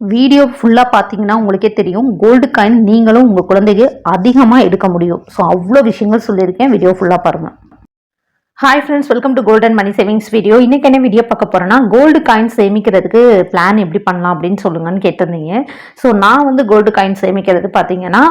Video ஃபுல்லாக பார்த்தீங்கன்னா உங்களுக்கே தெரியும். கோல்டு காயின் நீங்களும் உங்கள் குழந்தைக்கு அதிகமாக எடுக்க முடியும். ஸோ அவ்வளோ விஷயங்கள் சொல்லியிருக்கேன். வீடியோ ஃபுல்லாக பாருங்கள் hi friends welcome to golden money savings video இன்றைக்கி என்ன வீடியோ பார்க்க போகிறேன்னா கோல்டு காயின் சேமிக்கிறதுக்கு பிளான் எப்படி பண்ணலாம் அப்படின்னு சொல்லுங்கன்னு கேட்டிருந்தீங்க. ஸோ நான் வந்து கோல்டு காயின் சேமிக்கிறது பார்த்தீங்கன்னா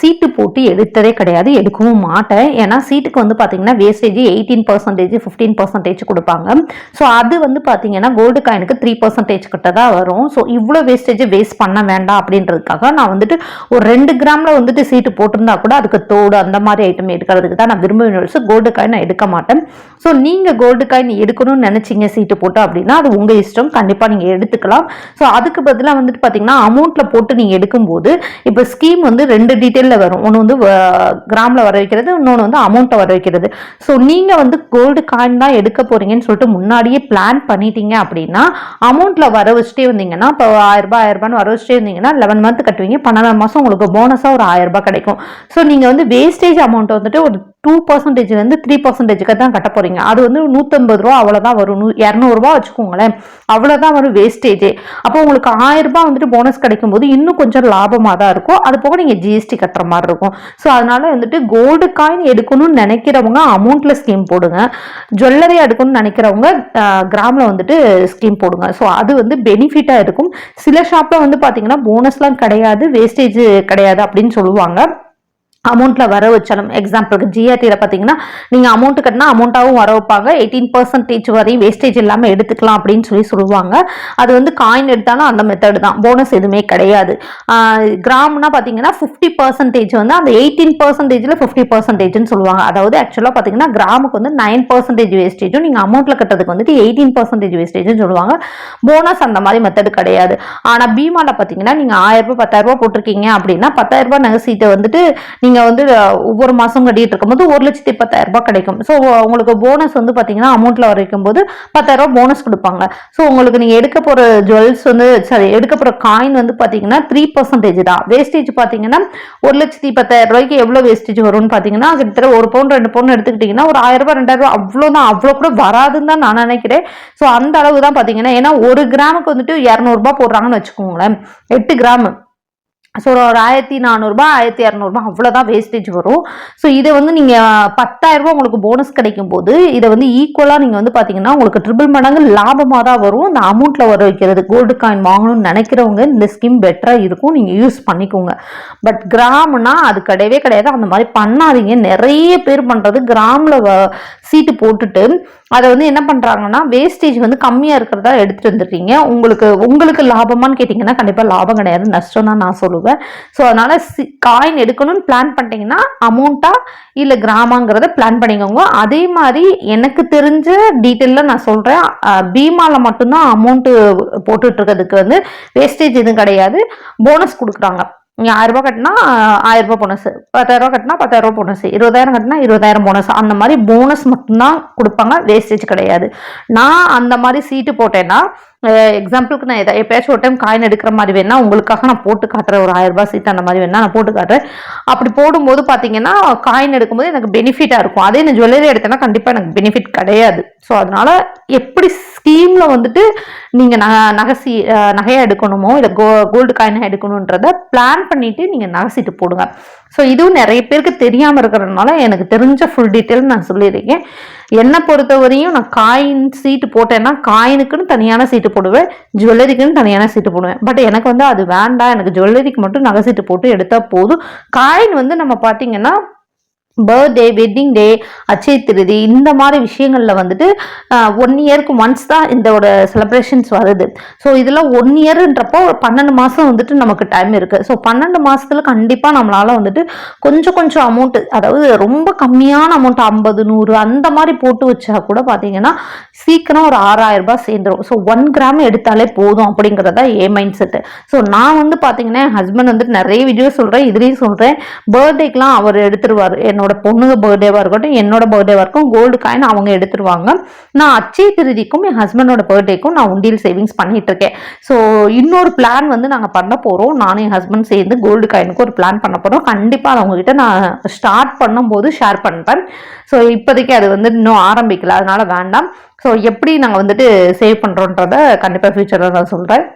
சீட்டு போட்டு எடுத்ததே கிடையாது எடுக்கவும் மாட்டேன். ஏன்னா சீட்டுக்கு வந்து பார்த்தீங்கன்னா wastage eighteen percentage fifteen percentage கொடுப்பாங்க. ஸோ அது வந்து பார்த்தீங்கன்னா கோல்டு காயினுக்கு த்ரீ பர்சன்டேஜ் கிட்ட தான் வரும். ஸோ இவ்வளோ வேஸ்டேஜ் வேஸ்ட் பண்ண வேண்டாம் அப்படின்றதுக்காக நான் வந்துட்டு ஒரு ரெண்டு கிராமில் வந்துட்டு சீட்டு போட்டிருந்தா கூட அதுக்கு தோடு அந்த மாதிரி ஐட்டம் எடுக்கிறதுக்கு தான் நான் விரும்புவேன் கோல்டு காயின் நான் எடுக்க மாட்டேன். ஸோ நீங்கள் கோல்டு காயின் எடுக்கணும்னு நினச்சிங்க சீட்டு போட்டு அப்படின்னா அது உங்கள் இஷ்டம். கண்டிப்பாக நீங்கள் எடுத்துக்கலாம். ஸோ அதுக்கு பதிலாக வந்துட்டு பார்த்தீங்கன்னா அமௌண்ட்டில் போட்டு நீங்கள் எடுக்கும்போது இப்போ ஸ்கீம் வந்து ரெண்டு டீட்டெயிலில் வரும். ஒன்று வந்து கிராமில் வர வைக்கிறது இன்னொன்று வந்து அமௌண்ட்டை வர வைக்கிறது. ஸோ நீங்கள் வந்து கோல்டு காயின் தான் எடுக்க போகிறீங்கன்னு சொல்லிட்டு முன்னாடியே பிளான் பண்ணிட்டீங்க அப்படின்னா அமௌண்ட்டில் வர வச்சுட்டே வந்தீங்கன்னா இப்போ ஆயிரம் ஆயிரரூபான்னு ஆயிரம் ரூபான்னு வர வச்சுட்டே இருந்தீங்கன்னா லெவன் மந்த் கட்டுவீங்க. பன்னெண்டாம் மாதம் உங்களுக்கு போனஸாக ஒரு ஆயிரரூபா கிடைக்கும். ஸோ நீங்கள் வந்து வேஸ்டேஜ் அமௌண்ட் வந்துட்டு ஒரு டூ பர்சன்டேஜ்லேருந்து த்ரீ பர்சன்டேஜுக்கு தான் கட்ட போகிறீங்க அது வந்து நூற்றம்பது ரூபா அவ்வளோதான் வரும். நூ இரநூறுபா வச்சுக்கோங்களேன். அவ்வளோதான் வரும் வேஸ்டேஜே அப்போ உங்களுக்கு ஆயிரம் வந்துட்டு போனஸ் கிடைக்கும் போது இன்னும் கொஞ்சம் லாபமாக தான் இருக்கும். அது போக நீங்கள் ஜிஎஸ்டி கட்டுற மாதிரி இருக்கும். ஸோ அதனால் வந்துட்டு கோல்டு காயின் எடுக்கணும்னு நினைக்கிறவங்க அமௌண்ட்டில் ஸ்கீம் போடுங்க. ஜுவல்லரி எடுக்கணும்னு நினைக்கிறவங்க கிராமில் வந்துட்டு ஸ்கீம் போடுங்க. ஸோ அது வந்து பெனிஃபிட்டாக இருக்கும். சில ஷாப்பில் வந்து பார்த்தீங்கன்னா போனஸ்லாம் கிடையாது வேஸ்டேஜ் கிடையாது அப்படின்னு சொல்லுவாங்க. அமௌண்ட்டில் வர வச்சாலும் எக்ஸாம்பிளுக்கு ஜிஆர்டியில் பார்த்தீங்கன்னா நீங்கள் அமௌண்ட் கட்டினா அமௌண்ட்டாகவும் வர வைப்பாங்க. எயிட்டீன் பர்சன்டேஜ் வரையும் வேஸ்டேஜ் இல்லாமல் எடுத்துக்கலாம் அப்படின்னு சொல்லி சொல்லுவாங்க. அது வந்து காயின் எடுத்தாலும் அந்த மெத்தடு தான். போனஸ் எதுவுமே கிடையாது. கிராம்னா பார்த்தீங்கன்னா ஃபிஃப்டி பர்சன்டேஜ் வந்து அந்த எயிட்டீன் பர்சன்டேஜில் ஃபிஃப்டி பர்சன்டேஜ்னு சொல்லுவாங்க. அதாவது ஆக்சுவலாக பார்த்தீங்கன்னா கிராமுக்கு வந்து நைன் பர்சன்டேஜ் வேஸ்டேஜும் நீங்கள் அமௌண்ட்டில் கட்டுறதுக்கு வந்துட்டு எயிட்டீன் பர்சன்டேஜ் வேஸ்டேஜ்னு சொல்லுவாங்க. போனஸ் அந்த மாதிரி மெத்தடு கிடையாது. ஆனால் பீமாவில் பார்த்தீங்கன்னா நீங்கள் ஆயிரம் ரூபாய் பத்தாயிரம் ரூபாய் போட்டிருக்கீங்க அப்படின்னா பத்தாயிரம் ரூபாய் நகை சீட்டை வந்துட்டு நீங்கள் வந்து ஒவ்வொரு மாதம் கட்டிகிட்டு இருக்கும்போது ஒரு லட்சத்தி பத்தாயிரம் ரூபாய் கிடைக்கும். ஸோ உங்களுக்கு போனஸ் வந்து பார்த்தீங்கன்னா அமௌண்ட்டில் வரைக்கும் போது பத்தாயிரரூபா போனஸ் கொடுப்பாங்க. ஸோ உங்களுக்கு நீங்கள் எடுக்க போகிற ஜுவல்ஸ் வந்து சாரி எடுக்க போகிற காயின் வந்து பார்த்தீங்கன்னா த்ரீ பர்சன்டேஜ் தான். வேஸ்டேஜ் பார்த்தீங்கன்னா ஒரு லட்சத்தி பத்தாயிரம் ரூபாய்க்கு எவ்வளோ வேஸ்டேஜ் வரும்னு பார்த்தீங்கன்னா கிட்டத்தட்ட ஒரு பவுன் ரெண்டு பவுன் எடுத்துக்கிட்டிங்கன்னா ஒரு ஆயிரம் ரூபாய் ரெண்டாயிரம் ரூபாய் அவ்வளோதான் அவ்வளோ கூட வராதுன்னு தான் நான் நினைக்கிறேன். ஸோ அந்த அளவு தான் பார்த்தீங்கன்னா ஏன்னா ஒரு கிராமுக்கு வந்துட்டு இரநூறுபா போடுறாங்கன்னு வச்சுக்கோங்களேன். எட்டு கிராம். ஸோ ஒரு ஆயிரத்தி நானூறுபா ஆயிரத்தி இரநூறுபா அவ்வளோதான் வேஸ்டேஜ் வரும். ஸோ இதை வந்து நீங்கள் பத்தாயிரரூபா உங்களுக்கு போனஸ் கிடைக்கும் போது இதை வந்து ஈக்குவலாக நீங்கள் வந்து பார்த்தீங்கன்னா உங்களுக்கு ட்ரிபிள் மடங்கு லாபமாக தான் வரும் இந்த அமௌண்ட்டில் வர வைக்கிறது கோல்டு காயின் வாங்கணும்னு நினைக்கிறவங்க இந்த ஸ்கீம் பெட்டராக இருக்கும். நீங்கள் யூஸ் பண்ணிக்கோங்க. பட் கிராம்னா அது கிடையவே கிடையாது. அந்த மாதிரி பண்ணாதீங்க. நிறைய பேர் பண்ணுறது கிராமில் சீட்டு போட்டுட்டு அதை வந்து என்ன பண்ணுறாங்கன்னா வேஸ்டேஜ் வந்து கம்மியாக இருக்கிறதா எடுத்துகிட்டு வந்துடுறீங்க. உங்களுக்கு உங்களுக்கு லாபமான்னு கேட்டிங்கன்னா கண்டிப்பாக லாபம் கிடையாது. நஷ்டம் தான் நான் சொல்லுவேன். ஸோ அதனால் சி காயின் எடுக்கணும்னு பிளான் பண்ணிட்டீங்கன்னா அமௌண்ட்டாக இல்லை கிராமாங்கிறத பிளான் பண்ணிக்கோங்க. அதே மாதிரி எனக்கு தெரிஞ்ச டீட்டெயிலில் நான் சொல்கிறேன் பீமாவில் மட்டும்தான் அமௌண்ட்டு போட்டுட்ருக்கிறதுக்கு வந்து வேஸ்டேஜ் எதுவும் கிடையாது. போனஸ் கொடுக்குறாங்க. நீங்கள் ஆயிரம் ரூபாய் கட்டினா ஆயிரம் ரூபாய் போனஸ் பத்தாயிரம் ரூபாய் கட்டினா பத்தாயிரம் ரூபாய் போனஸ் இருபதாயிரம் கட்டினா இருபதாயிரம் போனஸ் அந்த மாதிரி போனஸ் மட்டும்தான் கொடுப்பாங்க. வேஸ்டேஜ் கிடையாது. நான் அந்த மாதிரி சீட்டு போட்டேன்னா எக்ஸாம்பிளுக்கு நான் எதா எப்பயாச்சும் ஒரு டைம் காயின் எடுக்கிற மாதிரி வேணா உங்களுக்காக நான் போட்டு காட்டுறேன். ஒரு ஆயிரம் ரூபாய் சீட் அந்த மாதிரி வேணா நான் போட்டு காட்டுறேன். அப்படி போடும்போது பார்த்தீங்கன்னா காயின் எடுக்கும்போது எனக்கு பெனிஃபிட்டாக இருக்கும். அதே நான் ஜுவல்லரி எடுத்தேன்னா கண்டிப்பாக எனக்கு பெனிஃபிட் கிடையாது. ஸோ அதனால எப்படி ஸ்கீமில் வந்துட்டு நீங்கள் நகை நகை சீ நகையை எடுக்கணுமோ இல்லை கோ கோல்டு காயினாக எடுக்கணுன்றத பிளான் பண்ணிவிட்டு நீங்கள் நகை சீட்டு போடுங்க. ஸோ இதுவும் நிறைய பேருக்கு தெரியாமல் இருக்கிறதுனால எனக்கு தெரிஞ்ச ஃபுல் டீட்டெயில் நான் சொல்லியிருக்கேன். என்னை பொறுத்த வரையும் நான் காயின் சீட்டு போட்டேன்னா காயினுக்குன்னு தனியான சீட்டு போடுவேன் ஜுவல்லரிக்குன்னு தனியான சீட்டு போடுவேன். பட் எனக்கு வந்து அது வேண்டாம். எனக்கு ஜுவல்லரிக்கு மட்டும் நகை சீட்டு போட்டு எடுத்தால் போதும். காயின் வந்து நம்ம பார்த்தீங்கன்னா பர்த்டே வெட்டிங் டே அச்சய திருதி இந்த மாதிரி விஷயங்களில் வந்துட்டு ஒன் இயருக்கு ஒன்ஸ் தான் இதோட செலிப்ரேஷன்ஸ் வருது. ஸோ இதெல்லாம் ஒன் இயர்ன்றப்போ ஒரு பன்னெண்டு மாதம் வந்துட்டு நமக்கு டைம் இருக்குது ஸோ பன்னெண்டு மாதத்துல கண்டிப்பாக நம்மளால் வந்துட்டு கொஞ்சம் கொஞ்சம் அமௌண்ட்டு அதாவது ரொம்ப கம்மியான அமௌண்ட் ஐம்பது நூறு அந்த மாதிரி போட்டு வச்சா கூட பார்த்தீங்கன்னா சீக்கிரம் ஒரு ஆறாயிரம் ரூபாய் சேர்ந்துரும். ஸோ ஒன் கிராம் எடுத்தாலே போதும் அப்படிங்கிறதா ஏ மைண்ட் செட்டு ஸோ நான் வந்து பார்த்தீங்கன்னா என் ஹஸ்பண்ட் வந்துட்டு நிறைய வீடியோ சொல்கிறேன் இதுலேயும் சொல்கிறேன் பர்த்டேக்கெலாம் அவர் எடுத்துருவார். என்னோட என்னோட பொண்ணுங்க பர்த்டேவாக இருக்கட்டும் என்னோட பர்த்டேவாக இருக்கும் கோல்டு காயின் அவங்க எடுத்துருவாங்க. நான் அச்சய திருதிக்கும் என் ஹஸ்பண்டோட பர்த்டேக்கும் நான் உண்டியல் சேவிங்ஸ் பண்ணிட்டு இருக்கேன். ஸோ இன்னொரு பிளான் வந்து நாங்கள் பண்ண போகிறோம் நானும் என் ஹஸ்பண்ட் சேர்ந்து கோல்டு காயினுக்கு ஒரு பிளான் பண்ண போகிறோம் கண்டிப்பாக அதை உங்ககிட்ட நான் ஸ்டார்ட் பண்ணும்போது ஷேர் பண்ணுறேன் ஸோ இப்போதைக்கு அது வந்து இன்னும் ஆரம்பிக்கல. அதனால வேண்டாம். ஸோ எப்படி நாங்கள் வந்துட்டு சேவ் பண்ணுறோன்றத கண்டிப்பாக ஃபியூச்சரில் நான் சொல்கிறேன்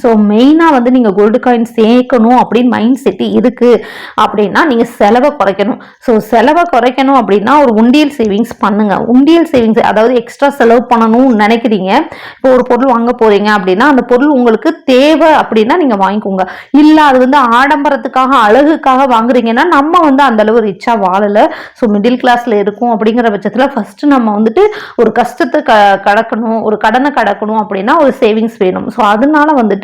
ஸோ மெயினாக வந்து நீங்கள் கோல்டு காயின் சேர்க்கணும் அப்படின்னு மைண்ட் செட்டு இருக்குது அப்படின்னா நீங்கள் செலவை குறைக்கணும். ஸோ செலவை குறைக்கணும் அப்படின்னா ஒரு உண்டியல் சேவிங்ஸ் பண்ணுங்கள் உண்டியல் சேவிங்ஸ் அதாவது எக்ஸ்ட்ரா செலவு பண்ணணும்னு நினைக்கிறீங்க. இப்போ ஒரு பொருள் வாங்க போகிறீங்க அப்படின்னா அந்த பொருள் உங்களுக்கு தேவை அப்படின்னா நீங்கள் வாங்கிக்கோங்க. இல்லை அது வந்து ஆடம்பரத்துக்காக அழகுக்காக வாங்குறீங்கன்னா நம்ம வந்து அந்த அளவு ரிச்சாக வாழலை. ஸோ மிடில் கிளாஸில் இருக்கும் அப்படிங்கிற பட்சத்தில் ஃபஸ்ட்டு நம்ம வந்துட்டு ஒரு கஷ்டத்தை க கடக்கணும் ஒரு கடனை கடக்கணும் அப்படின்னா ஒரு சேவிங்ஸ் வேணும். ஸோ அதனால வந்துட்டு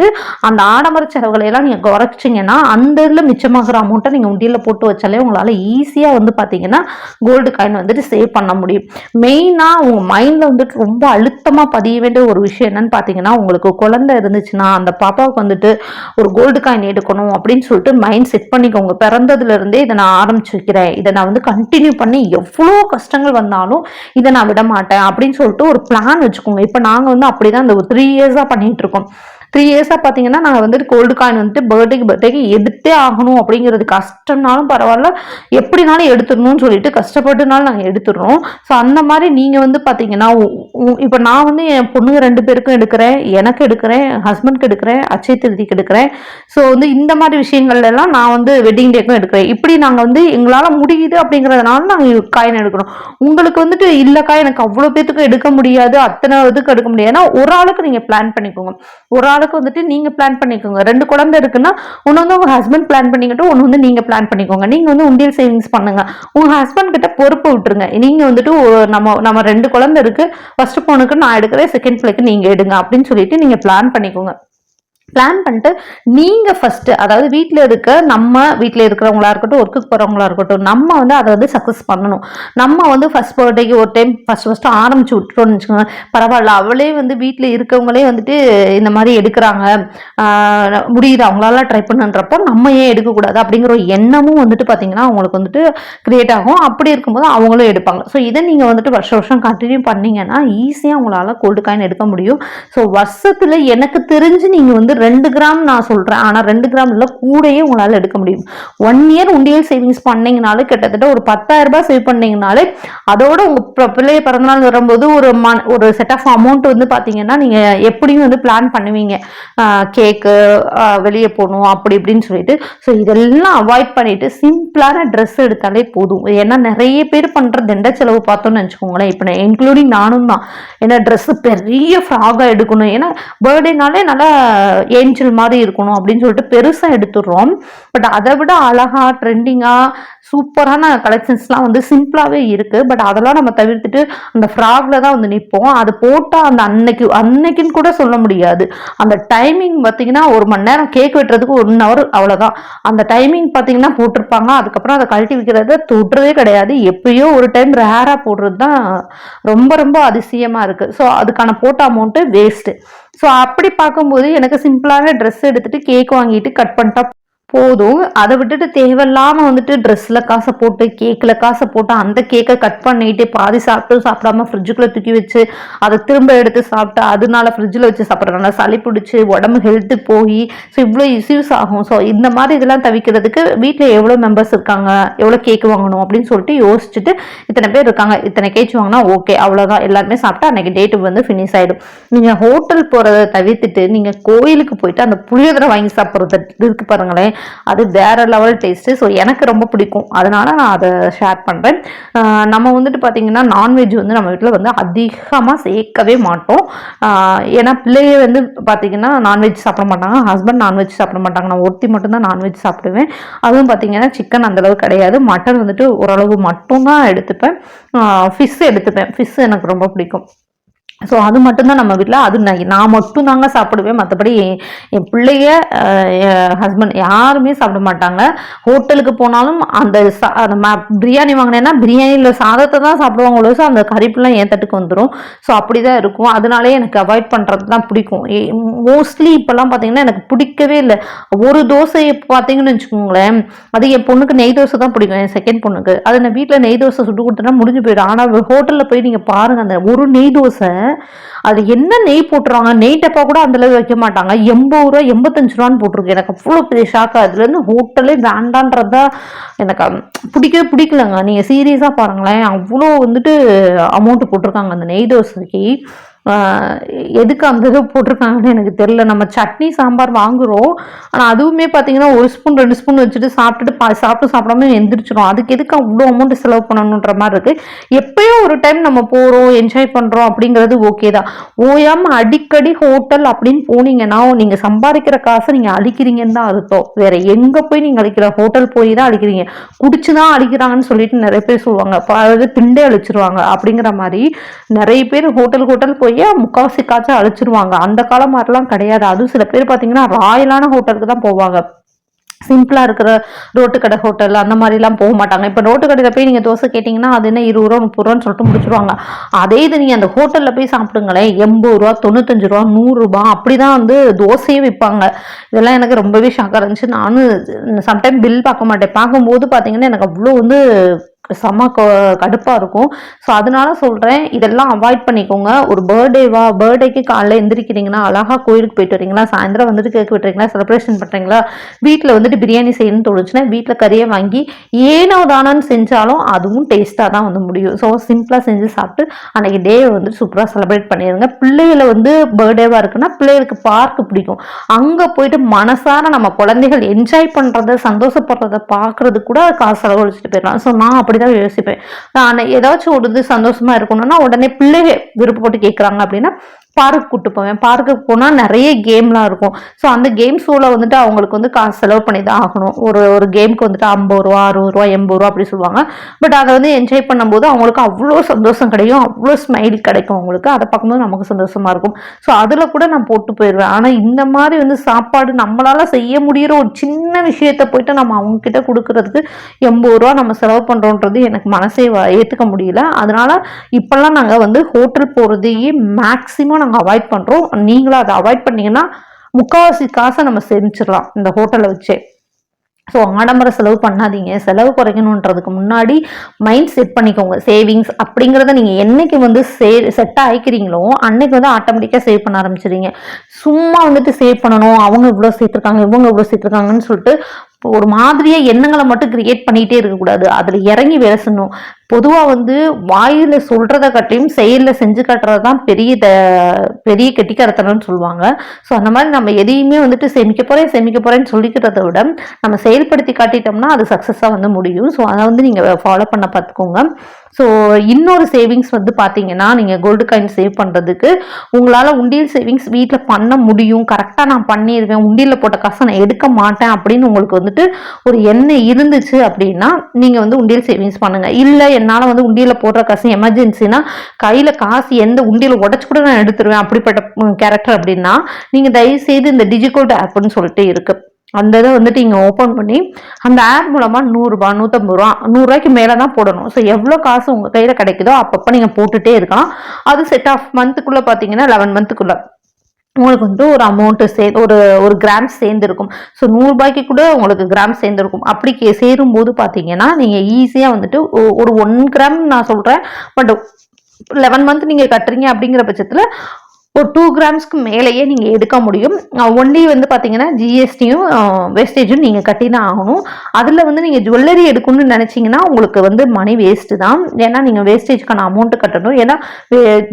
அந்த ஆடம்பர செலவுகளை எல்லாம் நீங்கள் குறைச்சிங்கன்னா அந்த இதில் மிச்சமாகிற அமௌண்ட்டை நீங்கள் உண்டியில் போட்டு வச்சாலே உங்களால் ஈஸியாக வந்து பார்த்தீங்கன்னா கோல்டு காயின் வந்துட்டு சேவ் பண்ண முடியும். மெயினாக உங்கள் மைண்டில் வந்துட்டு ரொம்ப அழுத்தமாக பதிய வேண்டிய ஒரு விஷயம் என்னன்னு பார்த்தீங்கன்னா உங்களுக்கு குழந்தை இருந்துச்சுன்னா அந்த பாப்பாவுக்கு வந்துட்டு ஒரு கோல்டு காயின் எடுக்கணும் அப்படின்னு சொல்லிட்டு மைண்ட் செட் பண்ணிக்கோங்க. பிறந்ததுலேருந்தே இதை நான் ஆரம்பிச்சு வைக்கிறேன். இதை நான் வந்து கண்டினியூ பண்ணி எவ்வளோ கஷ்டங்கள் வந்தாலும் இதை நான் விட மாட்டேன் அப்படின்னு சொல்லிட்டு ஒரு பிளான் வச்சுக்கோங்க. இப்போ நாங்கள் வந்து அப்படி தான் இந்த த்ரீ இயர்ஸாக பண்ணிகிட்டு இருக்கோம். த்ரீ இயர்ஸாக பார்த்தீங்கன்னா நாங்கள் வந்துட்டு கோல்டு காயின் வந்துட்டு பர்த்டேக்கு பர்த்டேக்கு எடுத்தே ஆகணும் அப்படிங்கிறது கஷ்டம்னாலும் பரவாயில்ல. எப்படினாலும் எடுத்துடணும்னு சொல்லிட்டு கஷ்டப்பட்டுனாலும் நாங்கள் எடுத்துடுறோம். ஸோ அந்த மாதிரி நீங்கள் வந்து பார்த்தீங்கன்னா இப்போ நான் வந்து என் பொண்ணுங்க ரெண்டு பேருக்கும் எடுக்கிறேன் எனக்கு எடுக்கிறேன் ஹஸ்பண்ட்க்கு எடுக்கிறேன் அச்சய திருதிக்கு எடுக்கிறேன். ஸோ வந்து இந்த மாதிரி விஷயங்கள்லாம் நான் வந்து வெட்டிங் டேக்கும் எடுக்கிறேன். இப்படி நாங்கள் வந்து எங்களால் முடியுது அப்படிங்கிறதுனால நாங்கள் காயின் எடுக்கிறோம். உங்களுக்கு வந்துட்டு இல்லைக்கா எனக்கு அவ்வளோ பேத்துக்கும் எடுக்க முடியாது அத்தனை இதுக்கு எடுக்க முடியாதுன்னா ஒரு ஆளுக்கு நீங்கள் பிளான் பண்ணிக்கோங்க. ஒரு நாளுக்கு வந்துட்டு நீங்கள் பிளான் பண்ணிக்கோங்க. ரெண்டு குழந்தை இருக்குன்னா ஒன்று வந்து உங்கள் ஹஸ்பண்ட் பிளான் பண்ணிக்கிட்டு ஒன்று வந்து நீங்கள் பிளான் பண்ணிக்கோங்க. நீங்கள் வந்து உண்டியல் சேவிங்ஸ் பண்ணுங்க. உங்கள் ஹஸ்பண்ட் கிட்ட பொறுப்பு விட்டுருங்க. நீங்கள் வந்துட்டு நம்ம நம்ம ரெண்டு குழந்தை இருக்கு. ஃபர்ஸ்ட் பொண்ணுக்கு நான் எடுக்கிறேன். செகண்ட் பிள்ளைக்கு நீங்கள் எடுங்க. அப்படின்னு சொல்லிட்டு நீங்கள் பிளான் பண்ணிக்கோங்க. பிளான் பண்ணிட்டு நீங்கள் ஃபஸ்ட்டு அதாவது வீட்டில் இருக்க நம்ம வீட்டில் இருக்கிறவங்களா இருக்கட்டும் ஒர்க்குக்கு போகிறவங்களா இருக்கட்டும் நம்ம வந்து அதை வந்து சக்ஸஸ் பண்ணணும். நம்ம வந்து ஃபஸ்ட் பர்த்டேக்கு ஒரு டைம் ஃபஸ்ட் ஃபஸ்ட்டு ஆரம்பிச்சு விட்டுட்டோம்னு வச்சுக்கோங்க. பரவாயில்ல அவளே வந்து வீட்டில் இருக்கவங்களே வந்துட்டு இந்த மாதிரி எடுக்கிறாங்க. முடியுது அவங்களால ட்ரை பண்ணுன்றப்போ நம்ம ஏன் எடுக்கக்கூடாது அப்படிங்கிற ஒரு எண்ணமும் வந்துட்டு பார்த்தீங்கன்னா அவங்களுக்கு வந்துட்டு கிரியேட் ஆகும். அப்படி இருக்கும்போது அவங்களும் எடுப்பாங்க. ஸோ இதை நீங்கள் வந்துட்டு வருஷம் வருஷம் கண்டினியூ பண்ணீங்கன்னா ஈஸியாக அவங்களால கோல்டு காயின் எடுக்க முடியும். ஸோ வருஷத்தில் எனக்கு தெரிஞ்சு நீங்கள் வந்து ரெண்டு கிராம் நான் சொல்கிறேன் ஆனால் ரெண்டு கிராம் இல்லை கூடயே உங்களால் எடுக்க முடியும். ஒன் இயர் உண்டியல் சேவிங்ஸ் பண்ணிங்கனாலே கிட்டத்தட்ட ஒரு பத்தாயிரரூபா சேவ் பண்ணிங்கனாலே அதோட உங்கள் பிள்ளைய பிறந்தநாள் வரும்போது ஒரு மன் ஒரு செட் ஆஃப் அமௌண்ட் வந்து பார்த்தீங்கன்னா நீங்கள் எப்படியும் வந்து பிளான் பண்ணுவீங்க. கேக்கு வெளியே போகணும் அப்படி இப்படின்னு சொல்லிட்டு. ஸோ இதெல்லாம் அவாய்ட் பண்ணிட்டு சிம்பிளான ட்ரெஸ் எடுத்தாலே போதும். ஏன்னா நிறைய பேர் பண்ணுற திண்ட செலவு பார்த்தோம்னு வச்சுக்கோங்களேன். இப்போ நான் இன்க்ளூடிங் நானும் தான் ஏன்னா ட்ரெஸ்ஸு பெரிய ஃப்ராகாக எடுக்கணும். ஏன்னா பர்த்டேனாலே நல்லா ஏஞ்சல் மாதிரி இருக்கணும் அப்படின்னு சொல்லிட்டு பெருசாக எடுத்துடுறோம். பட் அதை விட அழகாக ட்ரெண்டிங்காக சூப்பரான கலெக்ஷன்ஸ்லாம் வந்து சிம்பிளாகவே இருக்குது பட் அதெல்லாம் நம்ம தவிர்த்துட்டு அந்த ஃப்ராக்ல தான் வந்து நிற்போம் அது போட்டால் அந்த அன்னைக்கு அன்னைக்குன்னு கூட சொல்ல முடியாது. அந்த டைமிங் பார்த்தீங்கன்னா ஒரு மணி நேரம் கேக் வெட்டுறதுக்கு ஒன் ஹவர் அவ்வளோதான் அந்த டைமிங் பார்த்தீங்கன்னா போட்டிருப்பாங்க. அதுக்கப்புறம் அதை கழட்டி வைக்கிறத தொடுறதே கிடையாது. எப்பயோ ஒரு டைம் ரேராக போடுறது தான் ரொம்ப ரொம்ப அதிசயமாக இருக்குது ஸோ அதுக்கான போட்ட அமௌண்ட்டு வேஸ்ட்டு ஸோ அப்படி பார்க்கும்போது எனக்கு சிம்பிளான ட்ரெஸ் எடுத்துகிட்டு கேக் வாங்கிட்டு கட் பண்ணிட்டா போதும். அதை விட்டுட்டு தேவையில்லாமல் வந்துட்டு ட்ரெஸ்ஸில் காசை போட்டு கேக்கில் காசை போட்டு அந்த கேக்கை கட் பண்ணிட்டு பாதி சாப்பிட்டு சாப்பிடாம ஃப்ரிட்ஜுக்குள்ளே தூக்கி வச்சு அதை திரும்ப எடுத்து சாப்பிட்டு அதனால ஃப்ரிட்ஜில் வச்சு சாப்பிட்றதுனால சளி பிடிச்சி உடம்பு ஹெல்த்து போய் ஸோ இவ்வளோ இஷ்யூஸ் ஆகும். ஸோ இந்த மாதிரி இதெல்லாம் தவிக்கிறதுக்கு வீட்டில் எவ்வளோ மெம்பர்ஸ் இருக்காங்க எவ்வளோ கேக் வாங்கணும் அப்படின்னு சொல்லிட்டு யோசிச்சுட்டு இத்தனை பேர் இருக்காங்க. இத்தனை கேக் வாங்கினா ஓகே அவ்வளோதான் எல்லாருமே சாப்பிட்டா அன்னைக்கு டேட்டு வந்து ஃபினிஷ் ஆகிடும் நீங்கள் ஹோட்டல் போகிறத தவிர்த்துட்டு நீங்கள் கோயிலுக்கு போயிட்டு அந்த புளியோதரை வாங்கி சாப்பிட்றது இருக்கு பாருங்களேன் அது வேற லெவல் டேஸ்ட்டு ஸோ எனக்கு ரொம்ப பிடிக்கும். அதனால நான் அதை ஷேர் பண்ணுறேன் நம்ம வந்துட்டு பார்த்திங்கன்னா நான்வெஜ் வந்து நம்ம வீட்டில் வந்து அதிகமாக சேர்க்கவே மாட்டோம். ஏன்னா பிள்ளையே வந்து பார்த்திங்கன்னா நான்வெஜ் சாப்பிட மாட்டாங்க. ஹஸ்பண்ட் நான்வெஜ் சாப்பிட மாட்டாங்க. நான் ஒருத்தி மட்டும்தான் நான்வெஜ் சாப்பிடுவேன். அதுவும் பார்த்திங்கன்னா சிக்கன் அந்தளவு கிடையாது. மட்டன் வந்துட்டு ஓரளவு மட்டும்தான் எடுத்துப்பேன். ஃபிஷ் எடுத்துப்பேன். ஃபிஷ் எனக்கு ரொம்ப பிடிக்கும். ஸோ அது மட்டும்தான் நம்ம வீட்டில் அது நான் மட்டும் தாங்க சாப்பிடுவேன். மற்றபடி என் பிள்ளைய ஹஸ்பண்ட் யாருமே சாப்பிட மாட்டாங்க. ஹோட்டலுக்கு போனாலும் அந்த அந்த பிரியாணி வாங்கினேன்னா பிரியாணியில் சாதத்தை தான் சாப்பிடுவாங்க ஸோ அந்த கறிப்புலாம் என் தட்டுக்கு வந்துடும் ஸோ அப்படி தான் இருக்கும். அதனாலே எனக்கு அவாய்ட் பண்ணுறது தான் பிடிக்கும் மோஸ்ட்லி இப்போல்லாம் பார்த்தீங்கன்னா எனக்கு பிடிக்கவே இல்லை. ஒரு தோசை பார்த்தீங்கன்னு வச்சுக்கோங்களேன் அது என் பொண்ணுக்கு நெய் தோசை தான் பிடிக்கும். என் செகண்ட் பொண்ணுக்கு. அது நான் வீட்டில் நெய் தோசை சுட்டு கொடுத்தேன்னா முடிஞ்சு போயிடும். ஆனால் ஹோட்டலில் போய் நீங்கள் பாருங்கள் அந்த ஒரு நெய் தோசை அது என்ன நெய் போட்டுருவாங்க? நெய் டப்பா கூட அந்தளவு வைக்க மாட்டாங்க. எண்பது ரூபா எண்பத்தஞ்சு ரூபான்னு போட்டிருக்கு. எனக்கு அவ்வளோ பெரிய ஷாக் அதுலேருந்து ஹோட்டலே வேண்டான்றதா எனக்கு பிடிக்கவே பிடிக்கலங்க. நீங்கள் சீரியஸாக பாருங்களேன். அவ்வளோ வந்துட்டு அமௌண்ட்டு போட்டிருக்காங்க அந்த நெய் தோசைக்கு. எதுக்கு அந்த இது போட்டிருக்காங்கன்னு எனக்கு தெரியல. நம்ம சட்னி சாம்பார் வாங்குகிறோம் ஆனால் அதுவுமே பார்த்தீங்கன்னா ஒரு ஸ்பூன் ரெண்டு ஸ்பூன் வச்சுட்டு சாப்பிட்டுட்டு பா சாப்பிட்டு சாப்பிடாம எந்திரிச்சிரும். அதுக்கு எதுக்கு அவ்வளோ அமௌண்ட் செலவு பண்ணணுன்ற மாதிரி இருக்குது எப்பயோ ஒரு டைம் நம்ம போகிறோம் என்ஜாய் பண்ணுறோம் அப்படிங்கிறது ஓகே தான். ஓயாமல் அடிக்கடி ஹோட்டல் அப்படின்னு போனீங்கன்னா நீங்கள் சம்பாதிக்கிற காசை நீங்கள் அழிக்கிறீங்கன்னு தான் அர்த்தம். வேற எங்கே போய் நீங்கள் அழிக்கிற? ஹோட்டல் போய் தான் அழிக்கிறீங்க. குடிச்சு தான் அழிக்கிறாங்கன்னு சொல்லிட்டு நிறைய பேர் சொல்லுவாங்க. அதாவது திண்டே அழிச்சிருவாங்க அப்படிங்கிற மாதிரி நிறைய பேர் ஹோட்டல் ஹோட்டல் போய் முக்காவாசி காய்ச்சல் அழிச்சிருவாங்க. அந்த காலம் மாதிரிலாம் கிடையாது. அதுவும் சில பேர் பார்த்தீங்கன்னா ராயலான ஹோட்டலுக்கு தான் போவாங்க. சிம்பிளா இருக்கிற ரோட்டு கடை ஹோட்டல் அந்த மாதிரிலாம் போக மாட்டாங்க. இப்போ ரோட்டு கடையில் போய் நீங்கள் தோசை கேட்டிங்கன்னா அது என்ன இருபது ரூபா முப்பது ரூபான்னு சொல்லிட்டு முடிச்சிருவாங்க. அதே இது நீங்கள் அந்த ஹோட்டலில் போய் சாப்பிடுங்களேன். எண்பது ரூபா தொண்ணூத்தஞ்சு ரூபா நூறுரூபா அப்படி தான் வந்து தோசையே விற்பாங்க. இதெல்லாம் எனக்கு ரொம்பவே ஷாக்காக இருந்துச்சு. நானும் சம்டைம் பில் பார்க்க மாட்டேன். பார்க்கும்போது பார்த்தீங்கன்னா எனக்கு அவ்வளோ வந்து செம்ம கடுப்பாக இருக்கும். ஸோ அதனால சொல்கிறேன் இதெல்லாம் அவாய்ட் பண்ணிக்கோங்க. ஒரு பர்த்டேவா பர்த்டேக்கு காலைல எந்திரிக்கிறீங்கன்னா அழகாக கோயிலுக்கு போயிட்டு வரீங்களா? சாயந்தரம் வந்துட்டு கேக் விட்டுறீங்களா? செலிப்ரேஷன் பண்ணுறீங்களா வீட்டில் வந்துட்டு பிரியாணி செய்யணும்னு தோணுச்சுன்னா வீட்டில் கறியை வாங்கி ஏனோ தானோன்னு செஞ்சாலும் அதுவும் டேஸ்ட்டாக தான் வந்து முடியும். ஸோ சிம்பிளாக செஞ்சு சாப்பிட்டு அன்னைக்கு டே வந்து சூப்பராக செலிப்ரேட் பண்ணிடுங்க பிள்ளைகளை வந்து பர்த்டேவாக இருக்குன்னா பிள்ளைகளுக்கு பார்க்கு பிடிக்கும். அங்கே போயிட்டு மனசார நம்ம குழந்தைகள் என்ஜாய் பண்ணுறத சந்தோஷப்படுறத பார்க்குறது கூட காசு செலவழிச்சிட்டு போயிடலாம். ஸோ நான் அப்படி தான் யோசிப்பேன். நான் ஏதாச்சும் ஒரு இது சந்தோஷமா இருக்கணும்னா உடனே பிள்ளைங்க விருப்பப்பட்டு கேட்குறாங்க அப்படின்னா பார்க் கூட்டு போவேன். பார்க்குக்கு போனால் நிறைய கேம்லாம் இருக்கும். ஸோ அந்த கேம் ஷோவில் வந்துட்டு அவங்களுக்கு வந்து காசு செலவு பண்ணி தான் ஆகணும். ஒரு ஒரு கேமுக்கு வந்துட்டு ஐம்பது ரூபா அறுபது ரூபா எண்பது ரூபா அப்படி சொல்லுவாங்க. பட் அதை வந்து என்ஜாய் பண்ணும்போது அவங்களுக்கு அவ்வளோ சந்தோஷம் கிடைக்கும். அவ்வளோ ஸ்மைல் கிடைக்கும் அவங்களுக்கு. அதை பார்க்கும்போது நமக்கு சந்தோஷமாக இருக்கும். ஸோ அதில் கூட நான் போட்டு போயிடுவேன் ஆனால் இந்த மாதிரி வந்து சாப்பாடு நம்மளால் செய்ய முடியிற ஒரு சின்ன விஷயத்த போயிட்டு நம்ம அவங்கக்கிட்ட கொடுக்குறதுக்கு எண்பது ரூபா நம்ம செலவு பண்ணுறோன்றது எனக்கு மனசே வ- முடியல. அதனால் இப்போல்லாம் நாங்கள் வந்து ஹோட்டல் போகிறதையே மேக்ஸிமம் நாங்கள் அவாய்ட் பண்ணுறோம் நீங்களும் அதை அவாய்ட் பண்ணீங்கன்னா முக்கால்வாசி காசை நம்ம சேமிச்சிடலாம் இந்த ஹோட்டலை வச்சே. ஸோ ஆடம்பர செலவு பண்ணாதீங்க. செலவு குறைக்கணுன்றதுக்கு முன்னாடி மைண்ட் செட் பண்ணிக்கோங்க. சேவிங்ஸ் அப்படிங்கிறத நீங்கள் என்னைக்கு வந்து சே செட் ஆகிக்கிறீங்களோ அன்னைக்கு வந்து ஆட்டோமேட்டிக்காக சேவ் பண்ண ஆரம்பிச்சிடுங்க சும்மா வந்துட்டு சேவ் பண்ணணும். அவங்க இவ்வளோ சேர்த்துருக்காங்க இவங்க இவ்வளோ சேர்த்துருக்காங்கன்னு சொல்லிட்டு இப்போ ஒரு மாதிரியே எண்ணங்களை மட்டும் கிரியேட் பண்ணிகிட்டே இருக்கக்கூடாது. அதில் இறங்கி வேலை செய்யணும். பொதுவாக வந்து வாயில் சொல்கிறத காட்டியும் செயலில் செஞ்சு காட்டுறது தான் பெரிய த- பெரிய கெட்டிக்காரத்தனம்னு சொல்லுவாங்க. ஸோ அந்த மாதிரி நம்ம எதையுமே வந்துட்டு சேமிக்க போகிறேன் சேமிக்க போகிறேன்னு சொல்லிக்கிறத விட நம்ம செயல்படுத்தி காட்டிட்டோம்னா அது சக்ஸஸாக வந்து முடியும். ஸோ அதை வந்து நீங்கள் ஃபாலோ பண்ண பார்த்துக்கோங்க. ஸோ இன்னொரு சேவிங்ஸ் வந்து பார்த்தீங்கன்னா நீங்கள் கோல்டு காயின் சேவ் பண்ணுறதுக்கு உங்களால் உண்டியல் சேவிங்ஸ் வீட்டில் பண்ண முடியும். கரெக்டாக நான் பண்ணிடுவேன் உண்டியலில் போட்ட காசை நான் எடுக்க மாட்டேன் அப்படின்னு உங்களுக்கு வந்துட்டு ஒரு எண்ணம் இருந்துச்சு அப்படின்னா நீங்கள் வந்து உண்டியல் சேவிங்ஸ் பண்ணுங்கள் இல்லை என்னால் வந்து உண்டியில் போடுற காசு எமர்ஜென்சினா கையில் காசு எந்த உண்டியில் உடச்சு கூட நான் எடுத்துருவேன் அப்படிப்பட்ட கேரக்டர் அப்படின்னா நீங்கள் தயவுசெய்து இந்த டிஜிகோல்டு ஆப்னு சொல்லிட்டு இருக்குது அந்த இதை வந்துட்டு இங்கே ஓப்பன் பண்ணி அந்த ஆப் மூலமாக நூறுரூபா நூற்றம்பது ரூபா நூறுரூவாய்க்கு மேலே தான் போடணும். ஸோ எவ்வளோ காசு உங்கள் கையில் கிடைக்குதோ அப்பப்போ நீங்கள் போட்டுட்டே இருக்கலாம். அது செட் ஆஃப் மந்த்துக்குள்ளே பார்த்தீங்கன்னா லெவன் மந்த்துக்குள்ளே உங்களுக்கு வந்து ஒரு அமௌண்ட்டு சே ஒரு ஒரு கிராம் சேர்ந்துருக்கும். ஸோ நூறுரூபாய்க்கு கூட உங்களுக்கு கிராம் சேர்ந்துருக்கும். அப்படி கே சேரும்போது பார்த்தீங்கன்னா நீங்கள் ஈஸியாக வந்துட்டு ஒரு ஒன் கிராம் நான் சொல்கிறேன் பட் லெவன் மந்த் நீங்கள் கட்டுறீங்க அப்படிங்கிற பட்சத்தில் ஒரு டூ கிராம்ஸ்க்கு மேலேயே நீங்கள் எடுக்க முடியும். ஒன்லி வந்து பார்த்தீங்கன்னா ஜிஎஸ்டியும் வேஸ்டேஜும் நீங்கள் கட்டி தான் ஆகணும். அதில் வந்து நீங்கள் ஜுவல்லரி எடுக்கணும்னு நினச்சிங்கன்னா உங்களுக்கு வந்து மணி வேஸ்ட்டு தான். ஏன்னா நீங்கள் வேஸ்டேஜ்க்கான அமௌண்ட்டு கட்டணும். ஏன்னா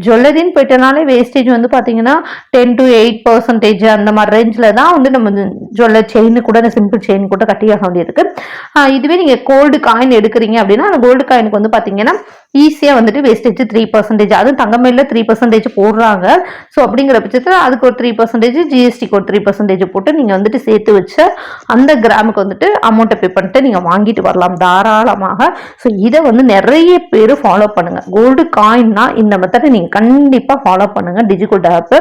ஜுவல்லரின்னு போயிட்டனாலே வேஸ்டேஜ் வந்து பார்த்தீங்கன்னா டென் டு எயிட் பர்சன்டேஜ் அந்த மாதிரி ரேஞ்சில் தான் வந்து நம்ம ஜுவல்லர் செயின் கூட சிம்பிள் செயின் கூட கட்டியாக வேண்டியிருக்கு. இதுவே நீங்கள் கோல்டு காயின் எடுக்கிறீங்க அப்படின்னா அந்த கோல்டு காயினுக்கு வந்து பார்த்தீங்கன்னா ஈஸியாக வந்துட்டு வேஸ்டேஜ் த்ரீ பர்சன்டேஜ் அதுவும் தங்கமேல த்ரீ பர்சன்டேஜ் போடுறாங்க. ஸோ அப்படிங்கிற பட்சத்தில் அதுக்கு ஒரு த்ரீ பர்சன்டேஜ் ஜிஎஸ்டிக்கு ஒரு த்ரீ பர்சன்டேஜ் போட்டு நீங்கள் வந்துட்டு சேர்த்து வச்ச அந்த கிராமுக்கு வந்துட்டு அமௌண்ட்டை பே பண்ணிட்டு நீங்கள் வாங்கிட்டு வரலாம் தாராளமாக. ஸோ இதை வந்து நிறைய பேர் ஃபாலோ பண்ணுங்கள் கோல்டு காயின்னா இந்த மெத்தடை நீங்கள் கண்டிப்பாக ஃபாலோ பண்ணுங்கள் டிஜிகோல்டு ஆப்பு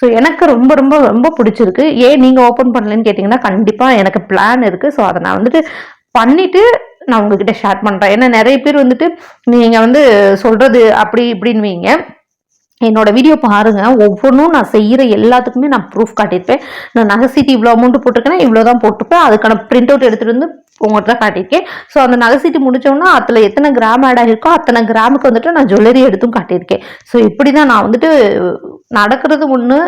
ஸோ எனக்கு ரொம்ப ரொம்ப ரொம்ப பிடிச்சிருக்கு. ஏன் நீங்கள் ஓப்பன் பண்ணலன்னு கேட்டிங்கன்னா கண்டிப்பாக எனக்கு பிளான் இருக்குது ஸோ அதை நான் வந்துட்டு பண்ணிவிட்டு நான் உங்ககிட்ட ஷேர் பண்ணுறேன் ஏன்னா நிறைய பேர் வந்துட்டு நீங்கள் வந்து சொல்கிறது அப்படி இப்படின்னு வைங்க என்னோட வீடியோ பாருங்க. ஒவ்வொன்றும் நான் செய்கிற எல்லாத்துக்குமே நான் ப்ரூஃப் காட்டியிருப்பேன். நான் நகை சீட்டு இவ்வளோ அமௌண்ட் போட்டிருக்கேன்னா இவ்வளோ தான் போட்டிருப்பேன். அதுக்கான பிரிண்ட் அவுட் எடுத்துகிட்டு வந்து உங்கள்கிட்ட காட்டியிருக்கேன். ஸோ அந்த நகை சீட்டு முடிச்சோன்னா அதில் எத்தனை கிராம் ஆட் ஆகிருக்கோ அத்தனை கிராமுக்கு வந்துட்டு நான் ஜுவல்லரி எடுத்தும் காட்டியிருக்கேன். ஸோ இப்படி தான் நான் வந்துட்டு நடக்கிறது ஒன்று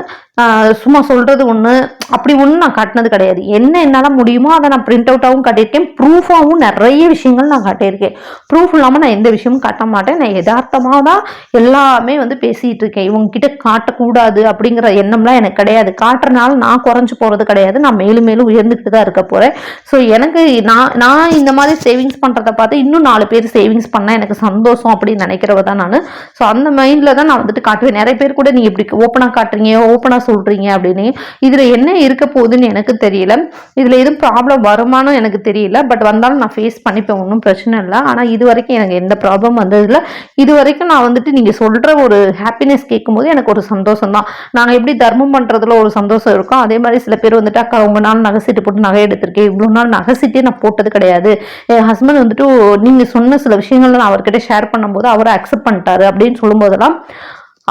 சும்மா சொல்கிறது ஒன்று அப்படி ஒன்றும் நான் காட்டினது கிடையாது. என்ன என்னால் முடியுமோ அதை நான் பிரிண்ட் அவுட்டாகவும் காட்டியிருக்கேன். ப்ரூஃபாகவும் நிறைய விஷயங்கள் நான் காட்டியிருக்கேன். ப்ரூஃப் இல்லாமல் நான் எந்த விஷயமும் காட்ட மாட்டேன். நான் யதார்த்தமாக தான் எல்லாமே வந்து பேசிகிட்டு இருக்கேன். இவங்ககிட்ட காட்டக்கூடாது அப்படிங்கிற எண்ணம்லாம் எனக்கு கிடையாது. காட்டுறனால நான் குறைஞ்சி போகிறது கிடையாது. நான் மேலும் மேலும் உயர்ந்துக்கிட்டு தான் இருக்க போகிறேன் ஸோ எனக்கு நான் நான் இந்த மாதிரி சேவிங்ஸ் பண்ணுறத பார்த்து இன்னும் நாலு பேர் சேவிங்ஸ் பண்ணால் எனக்கு சந்தோஷம் அப்படின்னு நினைக்கிறவ தான் நான். ஸோ அந்த மைண்டில் தான் நான் வந்துட்டு காட்டுவேன். நிறைய பேர் கூட நீ இப்படி ஓப்பனாக காட்டுறீங்க ஓப்பனாக சொல்கிறீங்க அப்படின்னு. இதில் என்ன இருக்க போகுதுன்னு எனக்கு தெரியல. இதில் எதுவும் ப்ராப்ளம் வருமானம் எனக்கு தெரியல. பட் வந்தாலும் நான் ஃபேஸ் பண்ணிப்பேன். ஒன்றும் பிரச்சனை இல்லை. ஆனால் இது வரைக்கும் எனக்கு எந்த ப்ராப்ளம் வந்ததில்லை. இது வரைக்கும் நான் வந்துட்டு நீங்கள் சொல்கிற ஒரு ஹாப்பினஸ் கேட்கும்போது எனக்கு ஒரு சந்தோஷம் தான். நாங்கள் எப்படி தர்மம் பண்ணுறதுல ஒரு சந்தோஷம் இருக்கும் அதே மாதிரி சில பேர் வந்துட்டு அக்கா உங்க நாள் நகை சீட்டு போட்டு நகை எடுத்திருக்கேன். இவ்வளோ நாள் நகை சீட்டே நான் போட்டது கிடையாது. என் ஹஸ்பண்ட் வந்துட்டு நீங்கள் சொன்ன சில விஷயங்கள்லாம் நான் அவர்கிட்ட ஷேர் பண்ணும்போது அவரை அக்செப்ட் பண்ணிட்டாரு அப்படின்னு சொல்லும்போதெல்லாம்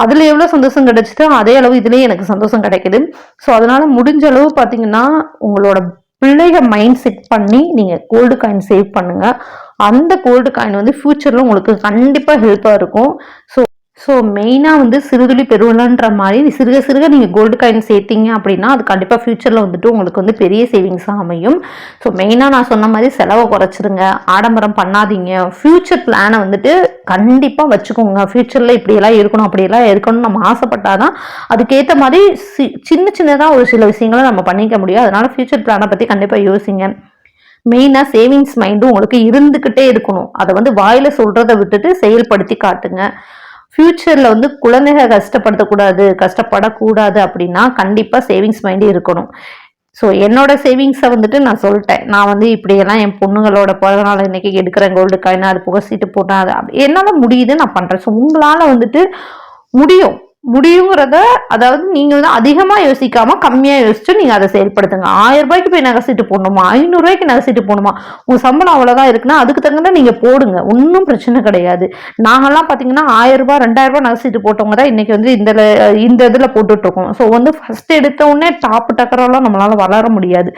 அதில் எவ்வளோ சந்தோஷம் கிடைச்சிட்டோ அதே அளவு இதுலேயும் எனக்கு சந்தோஷம் கிடைக்குது. ஸோ அதனால் முடிஞ்ச அளவு பார்த்தீங்கன்னா உங்களோட பிள்ளைக மைண்ட் செட் பண்ணி நீங்கள் கோல்டு காயின் சேவ் பண்ணுங்கள் அந்த கோல்டு காயின் வந்து ஃப்யூச்சரில் உங்களுக்கு கண்டிப்பாக ஹெல்ப்பாக இருக்கும். ஸோ ஸோ மெயினாக வந்து சிறுதுளி பெருவலன்ற மாதிரி சிறுக சிறுக நீங்கள் கோல்டு காயின் சேர்த்திங்க அப்படின்னா அது கண்டிப்பாக ஃப்யூச்சரில் வந்துட்டு உங்களுக்கு வந்து பெரிய சேவிங்ஸாக அமையும். ஸோ மெயினாக நான் சொன்ன மாதிரி செலவை குறைச்சிருங்க ஆடம்பரம் பண்ணாதீங்க. ஃப்யூச்சர் பிளானை வந்துட்டு கண்டிப்பாக வச்சுக்கோங்க. ஃப்யூச்சரில் இப்படியெல்லாம் இருக்கணும் அப்படியெல்லாம் இருக்கணும்னு நம்ம ஆசைப்பட்டாதான் அதுக்கேற்ற மாதிரி சி சின்ன சின்னதாக ஒரு சில விஷயங்களை நம்ம பண்ணிக்க முடியும். அதனால் ஃப்யூச்சர் பிளானை பற்றி கண்டிப்பாக யோசிங்க. மெயினாக சேவிங்ஸ் மைண்டும் உங்களுக்கு இருந்துக்கிட்டே இருக்கணும். அதை வந்து வாயில் சொல்கிறத விட்டுட்டு செயல்படுத்தி காட்டுங்க. ஃப்யூச்சரில் வந்து குழந்தைங்க கஷ்டப்படுத்தக்கூடாது கஷ்டப்படக்கூடாது அப்படின்னா கண்டிப்பாக சேவிங்ஸ் மைண்டு இருக்கணும். ஸோ என்னோட சேவிங்ஸை வந்துட்டு நான் சொல்லிட்டேன். நான் வந்து இப்படியெல்லாம் என் பொண்ணுங்களோட பிறந்தநாள் இன்னைக்கு எடுக்கிறேன் கோல்டு காயின் அது புகசிட்டு போட்டேன் அது என்னால் முடியுது நான் பண்ணுறேன் ஸோ உங்களால் வந்துட்டு முடியும். முடியுங்கிறத அதாவது நீங்கள் வந்து அதிகமாக யோசிக்காமல் கம்மியாக யோசிச்சு நீங்கள் அதை செயல்படுத்துங்க. ஆயிரம் ரூபாய்க்கு போய் நகை போடணுமா? ஐநூறுரூவாய்க்கு ரூபாய்க்கு நகை போடணுமா? சம்பளம் அவ்வளோதான் இருக்குன்னா அதுக்கு தகுந்த நீங்கள் போடுங்க. ஒன்றும் பிரச்சனை கிடையாது. நாங்கெல்லாம் பார்த்தீங்கன்னா ஆயிரம் ரூபாய் ரெண்டாயிரம் ரூபாய் நகை போட்டவங்க தான் இன்னைக்கு வந்து இந்த இந்த இதில் போட்டுட்ருக்கோம் ஸோ வந்து ஃபர்ஸ்ட் எடுத்த உடனே டாப் டக்கரெல்லாம் நம்மளால் வளர முடியாது.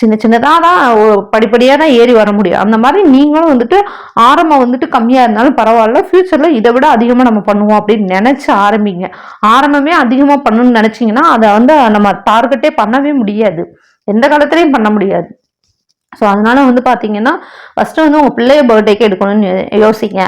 சின்ன சின்னதாக தான் படிப்படியாக தான் ஏறி வர முடியும். அந்த மாதிரி நீங்களும் வந்துட்டு ஆரம்பம் வந்துட்டு கம்மியாக இருந்தாலும் பரவாயில்ல ஃப்யூச்சரில் இதை விட அதிகமாக நம்ம பண்ணுவோம் அப்படின்னு நினச்சி ஆரம்பிங்க. ஆரம்பமே அதிகமாக பண்ணணும்னு நினச்சிங்கன்னா அதை வந்து நம்ம டார்கெட்டே பண்ணவே முடியாது. எந்த காலத்துலேயும் பண்ண முடியாது. ஸோ அதனால வந்து பார்த்தீங்கன்னா ஃபஸ்ட்டு வந்து உங்கள் பிள்ளைய பர்த்டேக்கு எடுக்கணும்னு யோசிங்க.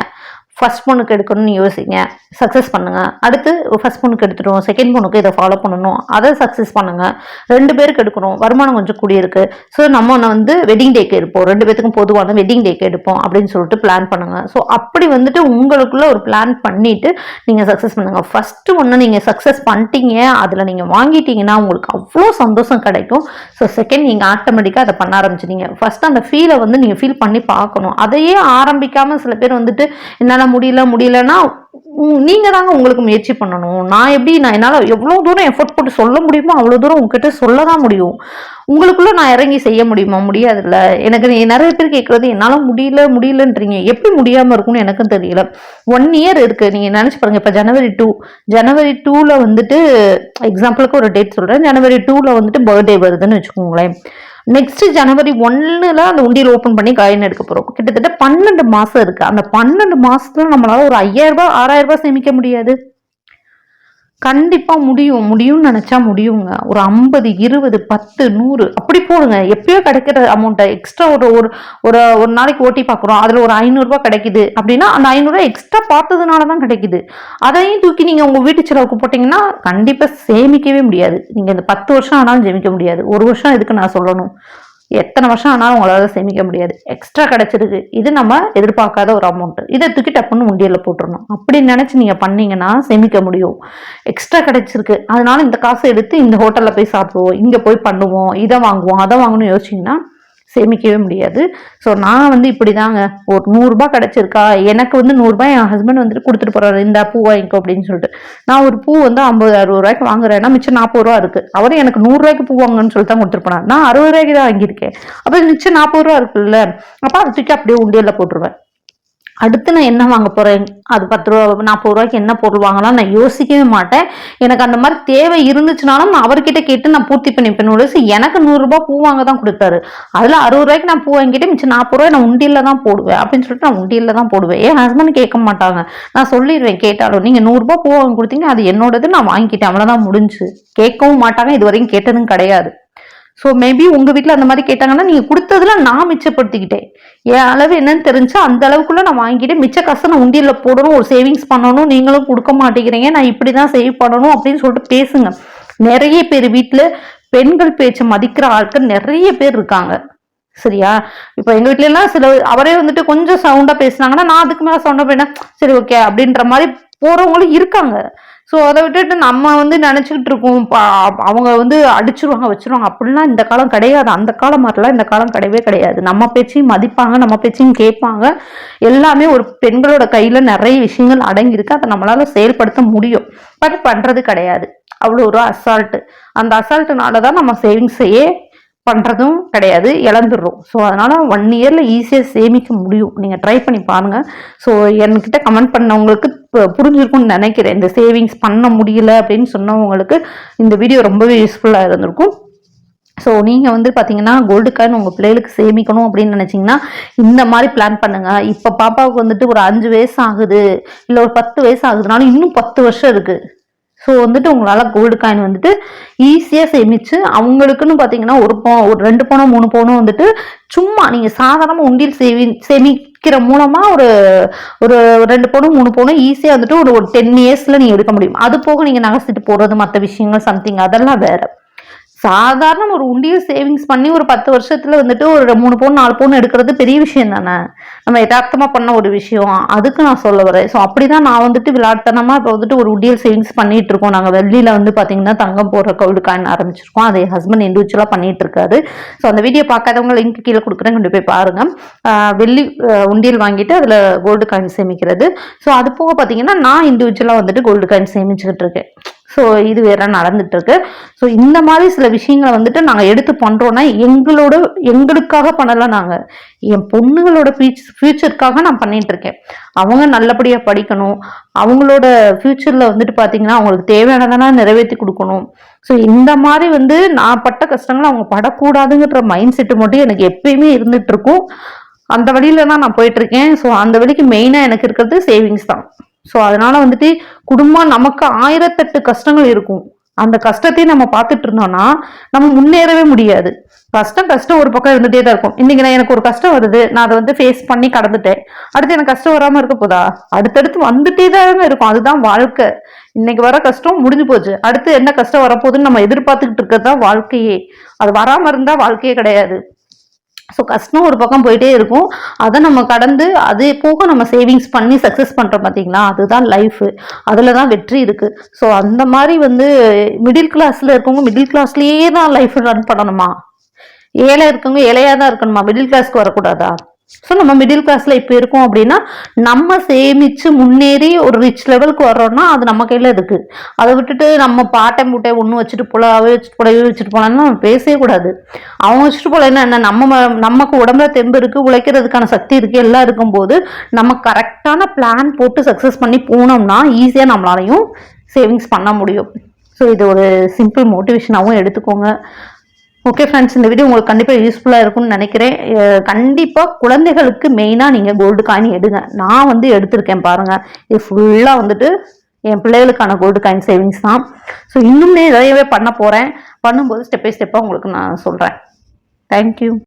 ஃபஸ்ட் பொண்ணுக்கு எடுக்கணும்னு யோசிங்க. சக்ஸஸ் பண்ணுங்கள் அடுத்து ஃபஸ்ட் பொண்ணுக்கு எடுத்துட்டோம் செகண்ட் பொண்ணுக்கு இதை ஃபாலோ பண்ணணும். அதை சக்ஸஸ் பண்ணுங்கள் ரெண்டு பேருக்கு எடுக்கணும் வருமானம் கொஞ்சம் கூடியிருக்கு ஸோ நம்ம ஒன்று வந்து வெட்டிங் டேக்கு எடுப்போம். ரெண்டு பேத்துக்கும் பொதுவான வெட்டிங் டேக்கு எடுப்போம் அப்படின்னு சொல்லிட்டு பிளான் பண்ணுங்கள் ஸோ அப்படி வந்துட்டு உங்களுக்குள்ள ஒரு பிளான் பண்ணிட்டு நீங்கள் சக்ஸஸ் பண்ணுங்கள் ஃபஸ்ட்டு ஒன்று நீங்கள் சக்ஸஸ் பண்ணிட்டீங்க. அதில் நீங்கள் வாங்கிட்டீங்கன்னா உங்களுக்கு அவ்வளோ சந்தோஷம் கிடைக்கும். ஸோ செகண்ட் நீங்கள் ஆட்டோமேட்டிக்காக அதை பண்ண ஆரம்பிச்சிட்டீங்க. ஃபஸ்ட்டு அந்த ஃபீலை வந்து நீங்கள் ஃபீல் பண்ணி பார்க்கணும். அதையே ஆரம்பிக்காமல் சில பேர் வந்துட்டு என்னால் முடியல முடியலன்னா நீங்கள் தாங்க உங்களுக்கு முயற்சி பண்ணணும். நான் எப்படி நான் என்னால் எவ்வளோ தூரம் எஃபோர்ட் போட்டு சொல்ல முடியுமோ அவ்வளோ தூரம் உங்ககிட்ட சொல்ல தான் முடியும். உங்களுக்குள்ள நான் இறங்கி செய்ய முடியுமா? முடியாதுல்ல. எனக்கு நிறைய பேர் கேட்குறது என்னால் முடியல முடியலன்றீங்க. எப்படி முடியாமல் இருக்கும்னு எனக்கும் தெரியல. ஒன் இயர் இருக்குது நீங்கள் நினச்சி பாருங்க. இப்போ ஜனவரி டூ ஜனவரி டூவில் வந்துட்டு எக்ஸாம்பிளுக்கு ஒரு டேட் சொல்கிறேன் ஜனவரி டூவில் வந்துட்டு பர்த்டே வருதுன்னு வச்சுக்கோங்களேன். நெக்ஸ்ட் ஜனவரி ஒன்னுல அந்த உண்டியல் ஓப்பன் பண்ணி காயின் எடுக்க போறோம். கிட்டத்தட்ட பன்னெண்டு மாசம் இருக்கு. அந்த பன்னெண்டு மாசத்துல நம்மளால ஒரு ஐயாயிரம் ரூபாய் ஆறாயிரம் ரூபாய் சேமிக்க முடியாது. கண்டிப்பாக முடியும். முடியும்னு நினச்சா முடியுங்க. ஒரு ஐம்பது இருபது பத்து நூறு அப்படி போடுங்க. எப்பயோ கிடைக்கிற அமௌண்ட்டை எக்ஸ்ட்ரா ஒரு ஒரு ஒரு ஒரு நாளைக்கு ஓட்டி பார்க்குறோம். அதில் ஒரு ஐநூறுரூவா கிடைக்குது அப்படின்னா அந்த ஐநூறுரூவா எக்ஸ்ட்ரா பார்த்ததுனால தான் கிடைக்குது. அதையும் தூக்கி நீங்கள் உங்கள் வீட்டு செலவுக்கு போட்டிங்கன்னா கண்டிப்பாக சேமிக்கவே முடியாது. நீங்கள் இந்த பத்து வருஷம் ஆனாலும் சேமிக்க முடியாது. ஒரு வருஷம் எதுக்கு நான் சொல்லணும்? எத்தனை வருஷம் ஆனாலும் உங்களால் சேமிக்க முடியாது. எக்ஸ்ட்ரா கிடச்சிருக்கு இது நம்ம எதிர்பார்க்காத ஒரு அமௌண்ட்டு இதை தூக்கி டப்புன்னு உண்டியலில் போட்டுருணும் அப்படி நினச்சி நீங்கள் பண்ணீங்கன்னா சேமிக்க முடியும். எக்ஸ்ட்ரா கிடச்சிருக்கு. அதனால இந்த காசை எடுத்து இந்த ஹோட்டலில் போய் சாப்பிடுவோம் இங்கே போய் பண்ணுவோம் இதை வாங்குவோம் அதை வாங்கணும்னு யோசிச்சிங்கன்னா சேமிக்கவே முடியாது. ஸோ நான் வந்து இப்படி தாங்க ஒரு நூறுரூபா கிடச்சிருக்கா? எனக்கு வந்து நூறுரூபா என் ஹஸ்பண்ட் வந்துட்டு கொடுத்துட்டு போகிறாரு இந்த பூ வாங்கிக்கோ அப்படின்னு சொல்லிட்டு. நான் ஒரு பூ வந்து ஐம்பது அறுபது ரூபாய்க்கு வாங்குறேன்னா மிச்சம் நாற்பது ரூபா இருக்குது அவரும் எனக்கு நூறுரூவாய்க்கு பூ வாங்கன்னு சொல்லிட்டு தான் கொடுத்துருப்பேன் நான் அறுபது ரூபாய்க்கு தான் வாங்கியிருக்கேன். அப்போ மிச்சம் நாற்பது ரூபா இருக்குல்ல. அப்போ அதை தூக்கி அப்படியே உண்டியலில் போட்டுருவேன். அடுத்து நான் என்ன வாங்க போறேன்? அது பத்து ரூபா நாற்பது ரூபாய்க்கு என்ன பொருள் வாங்கலாம்? நான் யோசிக்கவே மாட்டேன். எனக்கு அந்த மாதிரி தேவை இருந்துச்சுனாலும் நான் அவர்கிட்ட கேட்டு நான் பூர்த்தி பண்ணிப்பேன். ஒழிச்சு எனக்கு நூறுரூபா பூ வாங்க தான் கொடுத்தாரு. அதில் அறுபது ரூபாய்க்கு நான் பூ வாங்கிட்டு மிச்சம் நாற்பது ரூபாய் நான் உண்டியில் தான் போடுவேன். அப்படின்னு சொல்லிட்டு நான் உண்டியில் தான் போடுவேன். என் ஹஸ்பண்ட் கேட்க மாட்டாங்க. நான் சொல்லிடுவேன் கேட்டாலும் நீங்கள் நூறுரூபா பூ வாங்கி கொடுத்தீங்க அது என்னோடது நான் வாங்கிட்டேன் அவ்வளோதான் முடிஞ்சு. கேட்கவும் மாட்டாங்க. இது வரைக்கும் கேட்டதும் கிடையாது. ஸோ மேபி உங்கள் வீட்டில் அந்த மாதிரி கேட்டாங்கன்னா நீங்கள் கொடுத்ததுல நான் மிச்சப்படுத்திக்கிட்டேன். என் அளவு என்னன்னு தெரிஞ்சா அந்த அளவுக்குள்ள நான் வாங்கிட்டு மிச்ச காசை நான் உண்டியில் போடணும் ஒரு சேவிங்ஸ் பண்ணணும் நீங்களும் கொடுக்க மாட்டேங்கிறீங்க நான் இப்படி தான் சேவ் பண்ணணும் அப்படின்னு சொல்லிட்டு பேசுங்க. நிறைய பேர் வீட்டில் பெண்கள் பேச்சை மதிக்கிற ஆட்கள் நிறைய பேர் இருக்காங்க. சரியா? இப்போ எங்கள் வீட்லலாம் சில அவரே வந்துட்டு கொஞ்சம் சவுண்டாக பேசுனாங்கன்னா நான் அதுக்கு மேலே சவுண்டாக போயிட்டேன் சரி ஓகே அப்படின்ற மாதிரி போகிறவங்களும் இருக்காங்க. ஸோ அதை விட்டுட்டு நம்ம வந்து நினச்சிக்கிட்டு இருக்கோம் அவங்க வந்து அடிச்சிருவாங்க வச்சிருவாங்க. அப்படிலாம் இந்த காலம் கிடையாது. அந்த காலம் மாதிரிலாம் இந்த காலம் கிடையவே கிடையாது. நம்ம பேச்சையும் மதிப்பாங்க நம்ம பேச்சையும் கேட்பாங்க. எல்லாமே ஒரு பெண்களோட கையில் நிறைய விஷயங்கள் அடங்கியிருக்கு. அதை நம்மளால் செயல்படுத்த முடியும். பட் பண்ணுறது கிடையாது. அவ்வளோ ஒரு அசால்ட்டு அந்த அசால்ட்டுனால தான் நம்ம சேவிங்ஸையே பண்ணுறதும் கிடையாது இழந்துடுறோம். ஸோ அதனால் ஒன் இயரில் ஈஸியாக சேமிக்க முடியும். நீங்கள் ட்ரை பண்ணி பாருங்கள் ஸோ என்கிட்ட கமெண்ட் பண்ணவங்களுக்கு புரிஞ்சிருக்கும்னு நினைக்கிறேன். இந்த சேவிங்ஸ் பண்ண முடியல அப்படின்னு சொன்னவங்களுக்கு இந்த வீடியோ ரொம்பவே யூஸ்ஃபுல்லாக இருந்திருக்கும். ஸோ நீங்கள் வந்து பார்த்தீங்கன்னா கோல்டு காயின் உங்கள் பிள்ளைகளுக்கு சேமிக்கணும் அப்படின்னு நினச்சிங்கன்னா இந்த மாதிரி பிளான் பண்ணுங்கள் இப்போ பாப்பாவுக்கு வந்துட்டு ஒரு அஞ்சு வயசு ஆகுது. இல்லை ஒரு பத்து வயசு ஆகுதுனாலும் இன்னும் பத்து வருஷம் இருக்குது ஸோ வந்துட்டு உங்களால் கோல்டு காயின் வந்துட்டு ஈஸியாக சேமித்து அவங்களுக்குன்னு பார்த்தீங்கன்னா ஒரு போ ஒரு ரெண்டு பணம் மூணு பணம் வந்துட்டு சும்மா நீங்கள் சாதாரணமாக உண்டியில் சேவி சேமிக்கிற மூலமாக ஒரு ஒரு ரெண்டு பணம் மூணு பணம் ஈஸியாக வந்துட்டு ஒரு ஒரு டென் இயர்ஸில் நீங்கள் எடுக்க முடியும். அது போக நீங்கள் நகைச்சிட்டு போடுறது மற்ற விஷயங்கள் சம்திங் அதெல்லாம் வேறு. சாதாரண ஒரு உண்டியல் சேவிங்ஸ் பண்ணி ஒரு பத்து வருஷத்துல வந்துட்டு ஒரு மூணு பவுன் நாலு பவுன் எடுக்கிறது பெரிய விஷயம் தானே? நம்ம யதார்த்தமா பண்ண ஒரு விஷயம். அதுக்கு நான் சொல்ல வரேன். ஸோ அப்படிதான் நான் வந்துட்டு விளையாட்டுத்தனமா இப்போ வந்துட்டு ஒரு உண்டியல் சேவிங்ஸ் பண்ணிட்டு இருக்கோம். நாங்கள் வெள்ளியில வந்து பாத்தீங்கன்னா தங்கம் போடுற கோல்டு காயின் ஆரம்பிச்சிருக்கோம். அதை ஹஸ்பண்ட் இண்டிவிஜுவலா பண்ணிட்டு இருக்காரு. ஸோ அந்த வீடியோ பார்க்காதவங்க லிங்க் கீழே கொடுக்குறேன். கொண்டு போய் பாருங்க. வெள்ளி உண்டியல் வாங்கிட்டு அதுல கோல்டு காயின் சேமிக்கிறது. ஸோ அது போக பாத்தீங்கன்னா நான் இண்டிவிஜுவலா வந்துட்டு கோல்டு காயின் சேமிச்சுக்கிட்டு இருக்கேன். ஸோ இது வேற நடந்துட்டு இருக்கு ஸோ இந்த மாதிரி சில விஷயங்களை வந்துட்டு நாங்கள் எடுத்து பண்றோம்னா எங்களோட எங்களுக்காக பண்ணலாம் நாங்கள் என் பொண்ணுங்களோட ஃபியூச்சருக்காக நான் பண்ணிட்டு இருக்கேன் அவங்க நல்லபடியாக படிக்கணும். அவங்களோட ஃபியூச்சரில் வந்துட்டு பார்த்தீங்கன்னா அவங்களுக்கு தேவையானதெல்லாம் நிறைவேற்றி கொடுக்கணும். ஸோ இந்த மாதிரி வந்து நான் பட்ட கஷ்டங்களை அவங்க படக்கூடாதுங்கிற மைண்ட் செட்டு மட்டும் எனக்கு எப்பயுமே இருந்துட்டு இருக்கும் அந்த வழியில தான் நான் போயிட்டு இருக்கேன் ஸோ அந்த வழிக்கு மெயினாக எனக்கு இருக்கிறது சேவிங்ஸ் தான். ஸோ அதனால வந்துட்டு குடும்பம் நமக்கு ஆயிரத்தெட்டு கஷ்டங்கள் இருக்கும். அந்த கஷ்டத்தையும் நம்ம பார்த்துட்டு இருந்தோம்னா நம்ம முன்னேறவே முடியாது. கஷ்டம் கஷ்டம் ஒரு பக்கம் இருந்துட்டே தான் இருக்கும். இன்னைக்கு நான் எனக்கு ஒரு கஷ்டம் வருது நான் அதை வந்து ஃபேஸ் பண்ணி கடந்துட்டேன். அடுத்து எனக்கு கஷ்டம் வராமல் இருக்க போதா? அடுத்தடுத்து வந்துட்டே தான் இருக்கும். அதுதான் வாழ்க்கை. இன்னைக்கு வர கஷ்டம் முடிஞ்சு போச்சு. அடுத்து என்ன கஷ்டம் வரப்போகுதுன்னு நம்ம எதிர்பார்த்துக்கிட்டு இருக்கிறது தான் வாழ்க்கையே. அது வராமல் இருந்தால் வாழ்க்கையே கிடையாது. ஸோ கஷ்டம் ஒரு பக்கம் போயிட்டே இருக்கும். அதை நம்ம கடந்து அது போக நம்ம சேவிங்ஸ் பண்ணி சக்ஸஸ் பண்ணுறோம் பார்த்தீங்களா அதுதான் லைஃபு அதில் தான் வெற்றி இருக்குது ஸோ அந்த மாதிரி வந்து மிடில் கிளாஸில் இருக்கவங்க மிடில் கிளாஸ்லேயே தான் லைஃப் ரன் பண்ணணுமா? ஏழை இருக்கவங்க ஏழையாக தான் இருக்கணுமா? மிடில் கிளாஸ்க்கு வரக்கூடாதா? ஸோ நம்ம மிடில் கிளாஸில் இப்போ இருக்கோம் அப்படின்னா நம்ம சேமிச்சு முன்னேறி ஒரு ரிச் லெவலுக்கு வர்றோம்னா அது நம்ம கையில் இருக்குது அதை விட்டுட்டு நம்ம பாட்டை மூட்டை ஒன்று வச்சுட்டு போலாவே வச்சுட்டு போலவே வச்சுட்டு போலாம்னு நம்ம பேசவே கூடாது. அவங்க வச்சுட்டு போல என்ன நம்ம நமக்கு உடம்புல தெம்பு இருக்குது உழைக்கிறதுக்கான சக்தி இருக்கு எல்லாம் இருக்கும்போது நம்ம கரெக்டான பிளான் போட்டு சக்ஸஸ் பண்ணி போனோம்னா ஈஸியாக நம்மளாலையும் சேவிங்ஸ் பண்ண முடியும். ஸோ இது ஒரு சிம்பிள் மோட்டிவேஷனாகவும் எடுத்துக்கோங்க. ஓகே ஃப்ரெண்ட்ஸ் இந்த வீடியோ உங்களுக்கு கண்டிப்பாக யூஸ்ஃபுல்லாக இருக்கும்னு நினைக்கிறேன். கண்டிப்பாக குழந்தைகளுக்கு மெயினாக நீங்கள் கோல்டு காயின் எடுங்க. நான் வந்து எடுத்திருக்கேன் பாருங்கள் இது ஃபுல்லாக வந்துட்டு என் பிள்ளைகளுக்கான கோல்டு காயின் சேவிங்ஸ் தான். ஸோ இன்னும் நிறையவே பண்ண போகிறேன் பண்ணும்போது ஸ்டெப் பை ஸ்டெப்பாக உங்களுக்கு நான் சொல்கிறேன் தேங்க்யூ